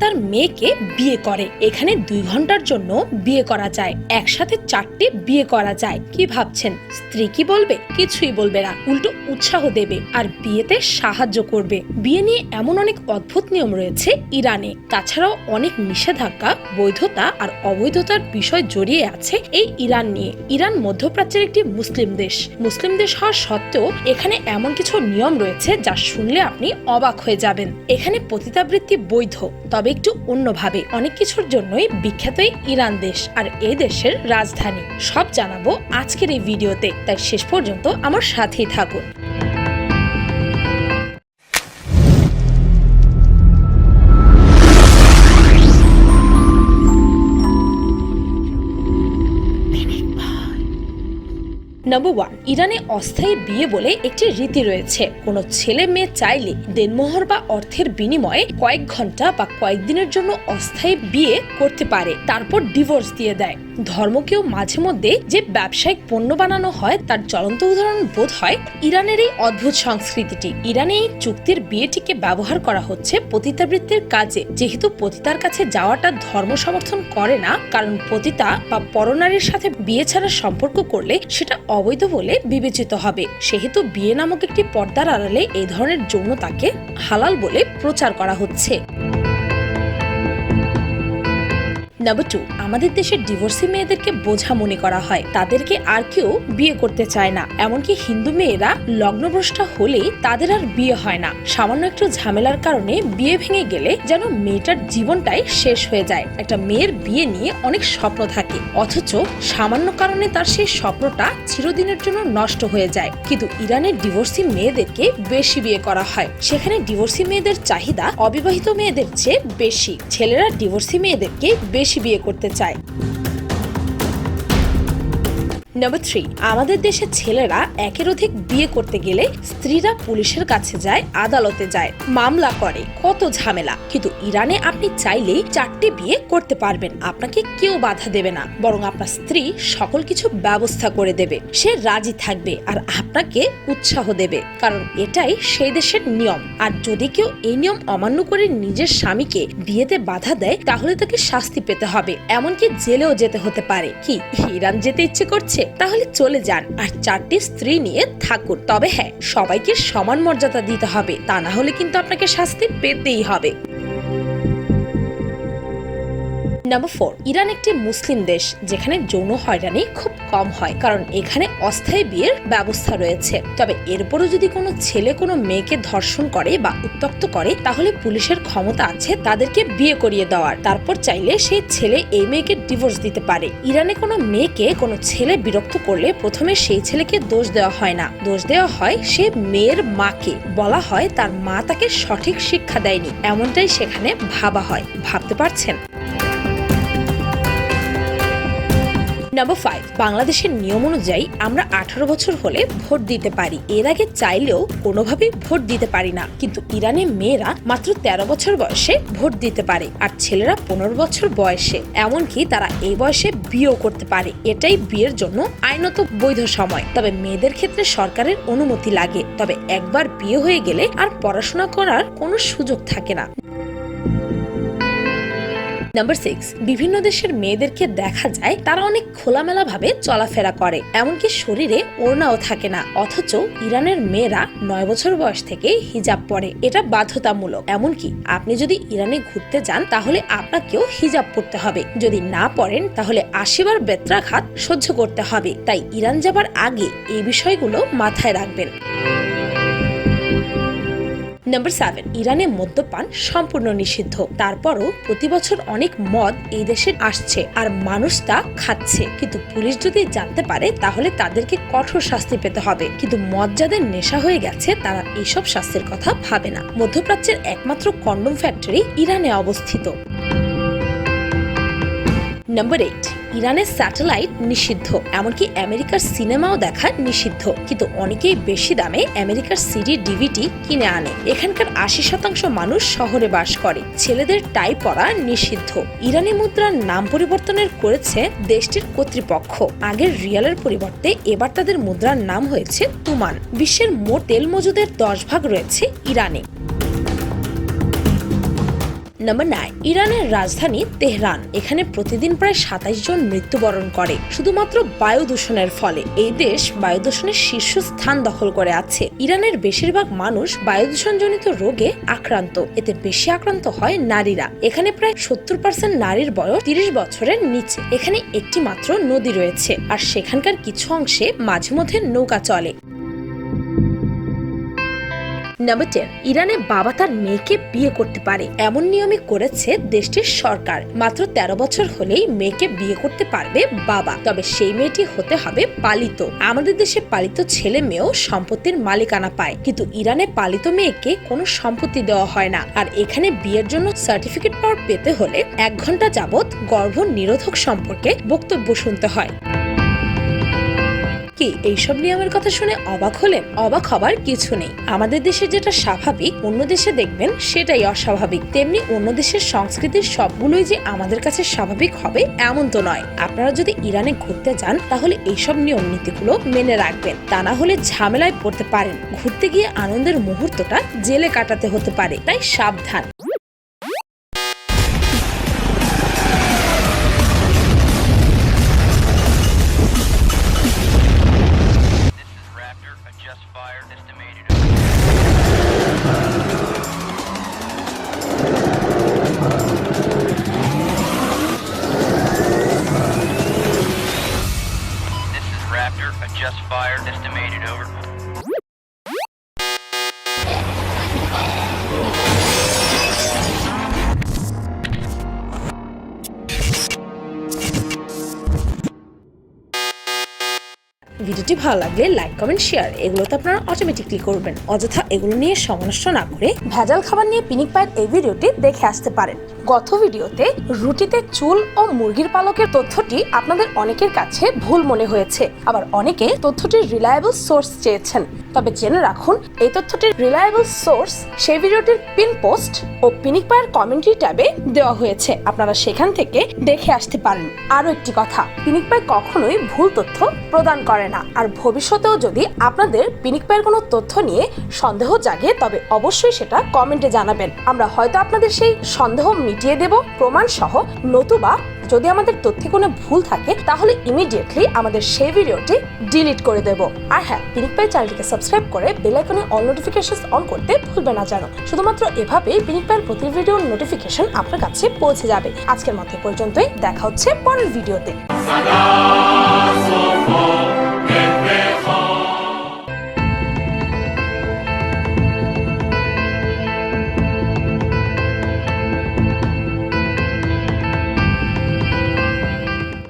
তার মেয়েকে বিয়ে করে। এখানে দুই ঘণ্টার জন্য বিয়ে করা যায়। একসাথে চারটে বিয়ে করা যায়। কি ভাবছেন? স্ত্রী কি বলবে? কিছুই বলবে না। উল্টো উৎসাহ দেবে আর বিয়েতে সাহায্য করবে। বিয়ে নিয়ে এমন অনেক অদ্ভুত নিয়ম রয়েছে ইরানে। তাছাড়াও অনেক নিষেধাজ্ঞা, বৈধতা আর অবৈধতার বিষয় জড়িয়ে আছে এই ইরান নিয়ে। ইরান মধ্যপ্রাচ্যের একটি মুসলিম দেশ। মুসলিম দেশ হওয়া সত্ত্বেও এখানে এমন কিছু নিয়ম রয়েছে যা শুনলে আপনি অবাক হয়ে যাবেন। এখানে পতিতাবৃত্তি বৈধ। তবে একটু অন্যভাবে। অনেক কিছুর জন্যই বিখ্যাত ইরান দেশ আর এ দেশের রাজধানী। সব জানাব আজকের এই ভিডিওতে। তাই শেষ পর্যন্ত আমার সাথেই থাকুন। নাম্বার ওয়ান ইরানে অস্থায়ী বিয়ে বলে একটি রীতি রয়েছে। কোনো ছেলে মেয়ে চাইলে দেনমোহর বা অর্থের বিনিময়ে কয়েক ঘণ্টা বা কয়েকদিনের জন্য অস্থায়ী বিয়ে করতে পারে। তারপর ডিভোর্স দিয়ে দেয়। ধর্মকেও মাঝে মধ্যে যে ব্যবসায়িক পণ্য বানানো হয়, তার জ্বলন্ত উদাহরণ বোধ হয় ইরানের এই অদ্ভুত সংস্কৃতিটি। ইরানে এই চুক্তির বিয়েটিকে ব্যবহার করা হচ্ছে পতিতাবৃত্তির কাজে। যেহেতু পতিতার কাছে যাওয়াটা ধর্ম সমর্থন করে না, কারণ পতিতা বা পরনারীর সাথে বিয়ে ছাড়া সম্পর্ক করলে সেটা অবৈধ বলে বিবেচিত হবে। সেহেতু বিয়ে নামক একটি পর্দার আড়ালে এই ধরনের যৌনতাকে হালাল বলে প্রচার করা হচ্ছে। নাম্বার টু আমাদের দেশের ডিভোর্সি মেয়েদেরকে বোঝা মনে করা হয়। তাদেরকে আর কেউ বিয়ে করতে চায় না। এমনকি হিন্দু মেয়েরা লগ্নভ্রষ্টা হলেই তাদের আর বিয়ে হয় না। সামান্য একটু ঝামেলার কারণে বিয়ে ভেঙে গেলে যেন মেয়েটার জীবনটাই শেষ হয়ে যায়। একটা মেয়ের বিয়ে নিয়ে অনেক স্বপ্ন থাকে। অথচ সামান্য কারণে তার সেই স্বপ্নটা চিরদিনের জন্য নষ্ট হয়ে যায়। কিন্তু ইরানের ডিভোর্সি মেয়েদেরকে বেশি বিয়ে করা হয়। সেখানে ডিভোর্সি মেয়েদের চাহিদা অবিবাহিত মেয়েদের চেয়ে বেশি। ছেলেরা ডিভোর্সি মেয়েদেরকে বেশি বিয়ে করতে চায়। নাম্বার থ্রি আমাদের দেশের ছেলেরা একের অধিক বিয়ে করতে গেলে স্ত্রীরা পুলিশের কাছে যায়, আদালতে যায়, মামলা করে। কত ঝামেলা। কিন্তু ইরানে আপনি চাইলেই চারটে বিয়ে করতে পারবেন। আপনাকে কেউ বাধা দেবে না। বরং আপনার স্ত্রী সকল কিছু ব্যবস্থা করে দেবে। সে রাজি থাকবে আর আপনাকে উৎসাহ দেবে। কারণ এটাই সেই দেশের নিয়ম। আর যদি কেউ এই নিয়ম অমান্য করে নিজের স্বামীকে বিয়েতে বাধা দেয়, তাহলে তাকে শাস্তি পেতে হবে। এমনকি জেলেও যেতে হতে পারে। কি, ইরান যেতে ইচ্ছে করছে? তাহলে চলে যান আর চারটি স্ত্রী নিয়ে থাকুন। তবে হ্যাঁ সবাইকে সমান মর্যাদা দিতে হবে। তা না হলে কিন্তু আপনাকে শাস্তি পেতেই হবে। নাম্বার ফোর ইরান একটি মুসলিম দেশ যেখানে যৌন হয়রানি খুব কম হয়, কারণ এখানে অস্থায়ী বিয়ের ব্যবস্থা রয়েছে। তবে এরপরও যদি কোনো ছেলে কোনো মেয়েকে ধর্ষণ করে বা উত্তক্ত করে, তাহলে পুলিশের ক্ষমতা আছে তাদেরকে বিয়ে করিয়ে দেওয়ার। তারপর চাইলে সেই ছেলে এই মেয়েকে ডিভোর্স দিতে পারে। ইরানে কোনো মেয়েকে কোনো ছেলে বিরক্ত করলে প্রথমে সেই ছেলেকে দোষ দেওয়া হয় না। দোষ দেওয়া হয় সে মেয়ের মাকে। বলা হয় তার মা তাকে সঠিক শিক্ষা দেয়নি। এমনটাই সেখানে ভাবা হয়। ভাবতে পারছেন? নাম্বার ফাইভ বাংলাদেশের নিয়ম অনুযায়ী আমরা আঠারো বছর হলে ভোট দিতে পারি। এর আগে চাইলেও কোনোভাবেই ভোট দিতে পারি না। কিন্তু ইরানের মেয়েরা মাত্র তেরো বছর বয়সে ভোট দিতে পারে আর ছেলেরা পনেরো বছর বয়সে। এমনকি তারা এই বয়সে বিয়েও করতে পারে। এটাই বিয়ের জন্য আইনত বৈধ সময়। তবে মেয়েদের ক্ষেত্রে সরকারের অনুমতি লাগে। তবে একবার বিয়ে হয়ে গেলে আর পড়াশোনা করার কোনো সুযোগ থাকে না। নাম্বার সিক্স বিভিন্ন দেশের মেয়েদেরকে দেখা যায় তারা অনেক খোলামেলা ভাবে চলাফেরা করে, এমনকি শরীরে ওড়নাও থাকে না। অথচ ইরানের মেয়েরা নয় বছর বয়স থেকে হিজাব পরে, এটা বাধ্যতামূলক। এমনকি আপনি যদি ইরানে ঘুরতে যান, তাহলে আপনাকেও হিজাব পড়তে হবে। যদি না পড়েন তাহলে আশিবার বেত্রাঘাত সহ্য করতে হবে। তাই ইরান যাবার আগে এই বিষয়গুলো মাথায় রাখবেন। নাম্বার সেভেন ইরানে মদ্যপান সম্পূর্ণ নিষিদ্ধ। তারপরও প্রতি বছর অনেক মদ এই দেশে আসছে আর মানুষ তা খাচ্ছে। কিন্তু পুলিশ যদি জানতে পারে, তাহলে তাদেরকে কঠোর শাস্তি পেতে হবে। কিন্তু মদ যাদের নেশা হয়ে গেছে, তারা এইসব শাস্তির কথা ভাবে না। মধ্যপ্রাচ্যের একমাত্র কন্ডম ফ্যাক্টরি ইরানে অবস্থিত। নাম্বার এইট ইরানের স্যাটেলাইট নিষিদ্ধ, এমনকি আমেরিকার সিনেমাও দেখা নিষিদ্ধ। কিন্তু অনেকেই বেশি দামে আমেরিকার সিডি ডিভিডি কিনে আনে। এখানকার আশি শতাংশ মানুষ শহরে বাস করে। ছেলেদের টাই পরা নিষিদ্ধ। ইরানি মুদ্রার নাম পরিবর্তনের করেছে দেশটির কর্তৃপক্ষ। আগের রিয়ালের পরিবর্তে এবার তাদের মুদ্রার নাম হয়েছে তুমান। বিশ্বের মোট তেল মজুদের দশ ভাগ রয়েছে ইরানে। নাম্বার নাইন ইরানের রাজধানী তেহরান, এখানে প্রতিদিন প্রায় সাতাইশ জন মৃত্যুবরণ করে, শুধুমাত্র বায়ু দূষণের ফলে। এই দেশ বায়ু দূষণের শীর্ষ স্থান দখল করে আছে। ইরানের বেশিরভাগ মানুষ বায়ু দূষণজনিত রোগে আক্রান্ত, এতে বেশি আক্রান্ত হয় নারীরা। এখানে প্রায় সত্তর পার্সেন্ট নারীর বয়স তিরিশ বছরের নিচে। এখানে একটি মাত্র নদী রয়েছে, আর সেখানকার কিছু অংশে মাঝে মধ্যে নৌকা চলে। নাম্বার টেন ইরানে বাবা তার মেয়েকে বিয়ে করতে পারে। এমন নিয়মই করেছে দেশটির সরকার। মাত্র তেরো বছর হলেই মেয়েকে বিয়ে করতে পারবে বাবা। তবে সেই মেয়েটি হতে হবে পালিত। আমাদের দেশে পালিত ছেলে মেয়েও সম্পত্তির মালিকানা পায়। কিন্তু ইরানে পালিত মেয়েকে কোনো সম্পত্তি দেওয়া হয় না। আর এখানে বিয়ের জন্য সার্টিফিকেট পাওয়ার পেতে হলে এক ঘণ্টা যাবৎ গর্ভ নিরোধক সম্পর্কে বক্তব্য শুনতে হয়। কি এইসব নিয়মের কথা শুনে অবাক হলেন? অবাক হবার কিছু নেই। আমাদের দেশে যেটা স্বাভাবিক, অন্য দেশে দেখবেন সেটাই অস্বাভাবিক। তেমনি অন্য দেশের সংস্কৃতির সবগুলোই যে আমাদের কাছে স্বাভাবিক হবে, এমন তো নয়। আপনারা যদি ইরানে ঘুরতে যান, তাহলে এইসব নিয়ম নীতিগুলো মেনে রাখবেন। তা না হলে ঝামেলায় পড়তে পারেন। ঘুরতে গিয়ে আনন্দের মুহূর্তটা জেলে কাটাতে হতে পারে। তাই সাবধান। ভিডিওটি ভালো লাগলে লাইক, কমেন্ট, শেয়ার। এগুলো তো আপনারা অটোমেটিকলি করবেন। অযথা এগুলো নিয়ে সমস্যা না করে ভেজাল খাবার নিয়ে পিনিক পায়ের এই ভিডিওটি দেখে আসতে পারেন। গত ভিডিওতে রুটিতে চুল ও মুরগির পালকের তথ্যটি আপনাদের অনেকের কাছে ভুল মনে হয়েছে। আবার অনেকে তথ্যটির রিলায়েবল সোর্স চেয়েছেন। তবে জেনে রাখুন, এই তথ্যটির রিলায়েবল সোর্স সেই ভিডিওটির পিন পোস্ট ও পিনিক পায়ের কমেন্ট্রি ট্যাবে দেওয়া হয়েছে। আপনারা সেখান থেকে দেখে আসতে পারেন। আরও একটি কথা পিনিক পাই কখনোই ভুল তথ্য প্রদান করে না। আর ভবিষ্যতেও যদি আপনাদের পিনিক পায়ের কোনো তথ্য নিয়ে সন্দেহ জাগে, তবে অবশ্যই সেটা কমেন্টে জানাবেন। আমরা হয়তো আপনাদের সেই সন্দেহ মিটিয়ে দেব প্রমাণ সহ নতুবা যদি আমাদের তথ্যে কোনো ভুল থাকে, তাহলে ইমিডিয়েটলি আমাদের সেই ভিডিওটি ডিলিট করে দেব। আর হ্যাঁ পিনিক পাই চ্যানেলটিকে সাবস্ক্রাইব করে বেল আইকনে অল নোটিফিকেশন অন করতে ভুলবে না জানো। শুধুমাত্র এভাবেই পিনিক পায়ের প্রতি ভিডিওর নোটিফিকেশন আপনার কাছে পৌঁছে যাবে। আজকের মতো পর্যন্তই, দেখা হচ্ছে পরের ভিডিওতে।